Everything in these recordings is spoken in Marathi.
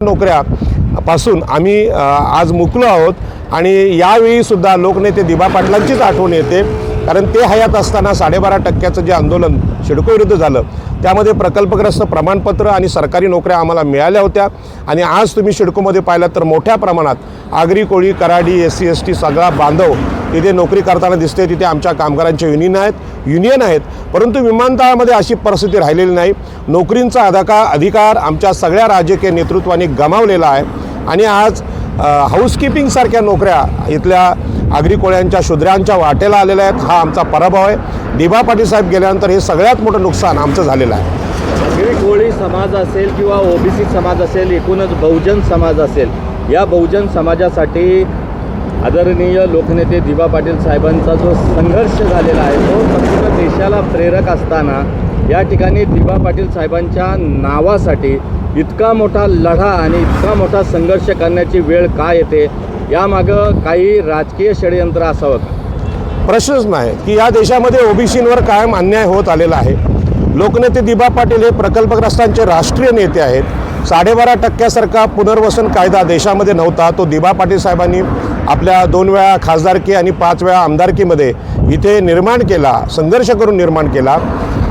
नोकऱ्या पासून आम्ही आज मुकलो आहोत आणि यावेळी सुद्धा लोकनेते दिबा पाटलांचीच आठवण येते. कारण ते हयात असताना साडेबारा टक्क्याचं जे आंदोलन शिडको विरुद्ध झालं त्यामध्ये प्रकल्पग्रस्त प्रमाणपत्र आणि सरकारी नोकऱ्या आम्हाला मिळाल्या होत्या. आणि आज तुम्ही सिडकोमध्ये पाहिलं तर मोठ्या प्रमाणात Agri Koli Karadi S C S T सगळा बांधव तिथे नोकरी करताना दिसते तिथे आमच्या कामगारांचे युनियन आहेत युनियन आहेत. परंतु विमानतळामध्ये अशी परिस्थिती राहिलेली नाही. नोकरींचा अधिकार अधिकार आमच्या सगळ्या राजकीय नेतृत्वाने गमावलेला आहे. आणि आज हाऊसकीपिंगसारख्या नोकऱ्या इथल्या आगरी कोळ्यांच्या शुद्रांच्या वाटेला आलेल्या आहेत. हा आमचा पराभव आहे. दिबा पाटील साहेब गेल्यानंतर हे सगळ्यात मोठं नुकसान आमचं झालेलं आहे. आगरी कोळी समाज असेल किंवा ओबीसी समाज असेल एकूणच बहुजन समाज असेल या बहुजन समाजासाठी आदरणीय लोकनेते दिबा पाटील साहेबांचा जो संघर्ष झालेला आहे तो संपूर्ण देशाला प्रेरक असताना या ठिकाणी दिबा पाटील साहेबांच्या नावासाठी इतका मोठा लढा आणि इतका मोठा संघर्ष करण्याची वेळ का येते? यामागं काही राजकीय षडयंत्र असावं का? प्रश्नच नाही. की या देशामध्ये ओबीसींवर कायम अन्याय होत आलेला आहे. लोकनेते दिबा पाटील हे प्रकल्पग्रस्तांचे राष्ट्रीय नेते आहेत. साडेबारा टक्क्यासारखा पुनर्वसन कायदा देशामध्ये नव्हता. तो दिबा पाटील साहेबांनी आपल्या दोन वेळा खासदारकी आणि पाच वेळा आमदारकीमध्ये इथे निर्माण केला संघर्ष करून निर्माण केला.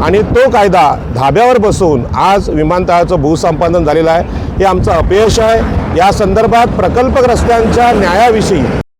आणि तो कायदा धाब्यावर बसून आज विमानतळाचं भूसंपादन झालेलं आहे. हे आमचं अपयश आहे. या संदर्भात प्रकल्पग्रस्तांच्या न्यायाविषयी